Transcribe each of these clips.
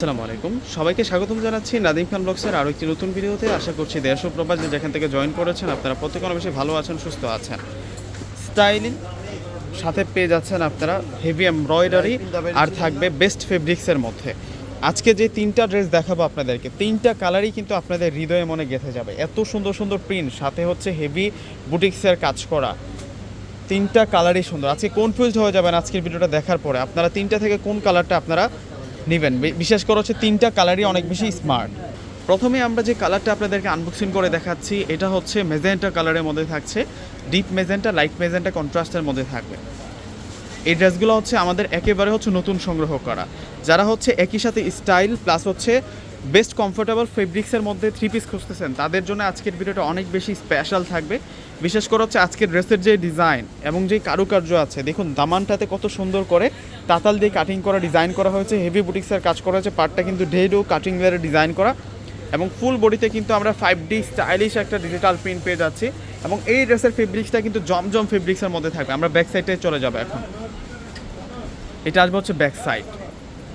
আসসালামু আলাইকুম। সবাইকে স্বাগতম জানাচ্ছি নাদিম খান ব্লগসের আরও একটি নতুন ভিডিওতে। আশা করছি ও প্রবাস যেখান থেকে জয়েন করেছেন, আপনারা প্রত্যেকে বেশি ভালো আছেন, সুস্থ আছেন। স্টাইলিং সাথে পেয়ে যাচ্ছেন আপনারা হেভি এমব্রয়ডারি আর থাকবে বেস্ট ফেব্রিক্সের মধ্যে। আজকে যে তিনটা ড্রেস দেখাবো আপনাদেরকে, তিনটা কালারই কিন্তু আপনাদের হৃদয়ে মনে গেঁথে যাবে। এত সুন্দর সুন্দর প্রিন্ট সাথে হচ্ছে হেভি বুটিক্সের কাজ করা। তিনটা কালারই সুন্দর। আজকে কনফিউজড হয়ে যাবেন আজকের ভিডিওটা দেখার পরে। আপনারা তিনটা থেকে কোন কালারটা আপনারা নেবেন। বিশেষ করে হচ্ছে তিনটা কালারই অনেক বেশি স্মার্ট প্রথমে আমরা যে কালারটা আপনাদেরকে আনবক্সিং করে দেখাচ্ছি, এটা হচ্ছে মেজেন্টা কালারের মধ্যে থাকছে। ডিপ মেজেন্টা লাইট মেজেন্টা কন্ট্রাস্টের মধ্যে থাকবে। এই ড্রেসগুলো হচ্ছে আমাদের একেবারে হচ্ছে নতুন সংগ্রহ করা। যারা হচ্ছে একই সাথে স্টাইল প্লাস হচ্ছে বেস্ট কমফোর্টেবল ফেব্রিক্সের মধ্যে থ্রি পিস খুঁজতেছেন। তাদের জন্য আজকের ভিডিওটা অনেক বেশি স্পেশাল থাকবে। বিশেষ করে হচ্ছে আজকের ড্রেসের যে ডিজাইন এবং যে কারুকার্য আছে, দেখুন দামানটাতে কত সুন্দর করে তাতাল দিয়ে কাটিং করা ডিজাইন করা হয়েছে। হেভি বুটিক্সের কাজ করা হয়েছে পার্টটা কিন্তু ডেডও কাটিং লেয়ারে ডিজাইন করা এবং ফুল বডিতে কিন্তু আমরা ফাইভ ডি স্টাইলিশ একটা ডিজিটাল প্রিন্ট পেয়ে যাচ্ছি এবং এই ড্রেসের ফেব্রিক্সটা কিন্তু জমজম ফেব্রিক্সের মধ্যে থাকবে। আমরা ব্যাক সাইডে চলে যাব এখন। এটা আসবে হচ্ছে ব্যাক সাইড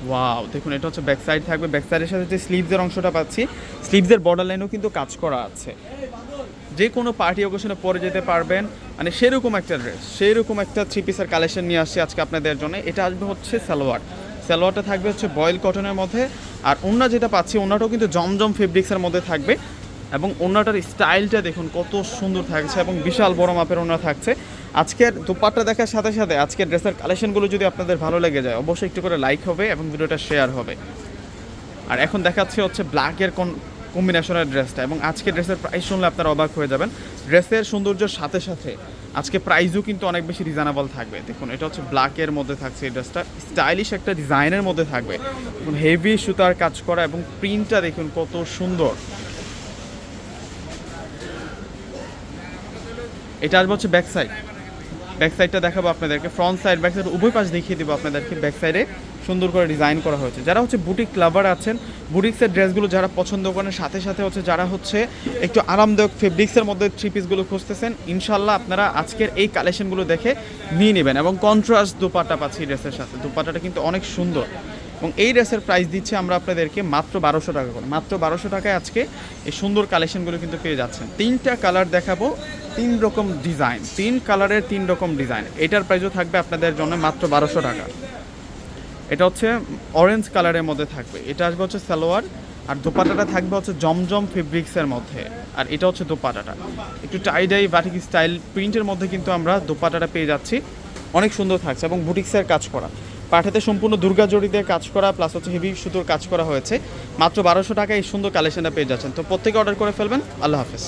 ওয়াও দেখুন, এটা হচ্ছে ব্যাক সাইড থাকবে। ব্যাক সাইডের সাথে যে স্লিভসের অংশটা পাচ্ছি স্লিভসের বর্ডার লাইনেও কিন্তু কাজ করা আছে। যে কোনো পার্টি অকেশনে পরে যেতে পারবেন। মানে সেরকম একটা ড্রেস সেরকম একটা থ্রি পিসের কালেকশন নিয়ে আসছি আজকে আপনাদের জন্য। এটা আসবে হচ্ছে সালোয়ার। সালোয়ারটা থাকবে হচ্ছে বয়েল কটনের মধ্যে। আর ওন্না যেটা পাচ্ছি ওন্নাটাও কিন্তু জমজম ফেব্রিক্সের মধ্যে থাকবে। এবং ওন্নাটার স্টাইলটা দেখুন, কত সুন্দর থাকছে এবং বিশাল বড় মাপের ওন্না থাকছে। আজকের দুপাট্টা দেখার সাথে সাথে আজকের ড্রেসের কালেকশনগুলো যদি আপনাদের ভালো লেগে যায়, অবশ্যই একটু করে লাইক হবে এবং ভিডিওটা শেয়ার হবে। আর এখন দেখাচ্ছে হচ্ছে ব্ল্যাকের কোন কম্বিনেশনের ড্রেসটা এবং আজকে ড্রেসের প্রাইস শুনলে আপনারা অবাক হয়ে যাবেন। ড্রেসের সৌন্দর্যের সাথে সাথে আজকে প্রাইসও কিন্তু অনেক বেশি রিজনেবল থাকবে। দেখুন, এটা হচ্ছে ব্ল্যাকের মধ্যে থাকছে এই ড্রেসটা স্টাইলিশ একটা ডিজাইনের মধ্যে থাকবে। হেভি সুতার কাজ করা এবং প্রিন্টটা দেখুন কত সুন্দর। এটা আসবে হচ্ছে ব্যাক সাইড ব্যাক সাইডটা দেখাবো আপনাদেরকে। ফ্রন্ট সাইড ব্যাক সাইড উভয় পাশ দেখিয়ে দেবো আপনাদেরকে ব্যাক সাইডে সুন্দর করে ডিজাইন করা হয়েছে। যারা হচ্ছে বুটিক লাভার আছেন বুটিক্সের ড্রেসগুলো যারা পছন্দ করেন, সাথে সাথে হচ্ছে যারা হচ্ছে একটু আরামদায়ক ফেব্রিক্সের মধ্যে থ্রি পিসগুলো খুঁজতেছেন ইনশাল্লাহ আপনারা আজকের এই কালেকশনগুলো দেখে নিয়ে নেবেন এবং কন্ট্রাস্ট দুপাটা পাচ্ছি ড্রেসের সাথে। দুপাটাটা কিন্তু অনেক সুন্দর। এবং এই ড্রেসের প্রাইস দিচ্ছে আমরা আপনাদেরকে মাত্র বারোশো টাকা করে। মাত্র বারোশো টাকায় আজকে এই সুন্দর কালেকশনগুলো কিন্তু পেয়ে যাচ্ছেন। তিনটা কালার দেখাবো। তিন রকম ডিজাইন, তিন কালারের তিন রকম ডিজাইন। এটার প্রাইসও থাকবে আপনাদের জন্য মাত্র বারোশো টাকা। এটা হচ্ছে অরেঞ্জ কালারের মধ্যে থাকবে। এটা আসবে হচ্ছে সালোয়ার, আর দোপাটাটা থাকবে হচ্ছে জমজম ফেব্রিক্সের মধ্যে। আর এটা হচ্ছে দোপাটাটা একটু টাইডাই বাটিক স্টাইল প্রিন্টের মধ্যে কিন্তু আমরা দোপাটাটা পেয়ে যাচ্ছি। অনেক সুন্দর থাকছে এবং বুটিক্সের কাজ করা। পাঠাতে সম্পূর্ণ দুর্গা জড়ি দিয়ে কাজ করা প্লাস হচ্ছে হেভি সুতোর কাজ করা হয়েছে। মাত্র বারোশো টাকায় এই সুন্দর কালেকশনটা পেয়ে যাচ্ছেন। তো প্রত্যেকে অর্ডার করে ফেলবেন। আল্লাহ হাফেজ।